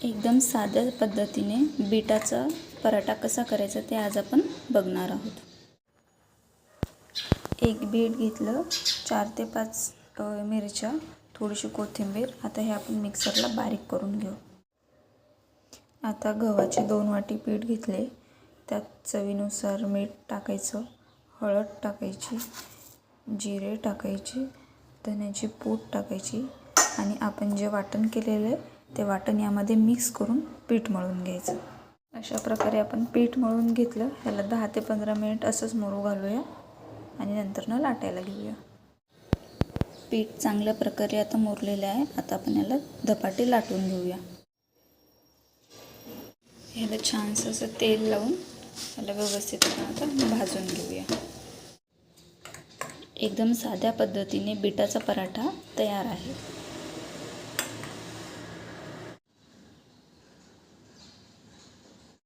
एकदम साध्या पद्धतीने बीटाचा पराठा कसा करायचा ते आज आपण बघणार आहोत. एक बीट घेतलं चार ते पाच मिरच्या थोडीशी कोथिंबीर. आता हे आपण मिक्सरला बारीक करून घेऊ. आता गव्हाचे दोन वाटी पीठ घेतले. त्यात चवीनुसार मीठ टाकायचं हळद टाकायची जिरे टाकायचे धन्याची पूड टाकायची आणि आपण जे वाटण केलेलं आहे ते वाटण यामध्ये मिक्स करून पीठ मळून घ्यायचं. अशा प्रकारे आपण पीठ मळून घेतलं. ह्याला दहा ते पंधरा मिनिट असंच मरू घालूया आणि नंतरनं लाटायला घेऊया. पीठ चांगल्या प्रकारे आता मोरलेलं आहे. आता आपण याला धपाटे लाटून घेऊया. ह्याला छानसं असं तेल लावून याला व्यवस्थित आता भाजून घेऊया. एकदम साध्या पद्धतीने बिटाचा पराठा तयार आहे.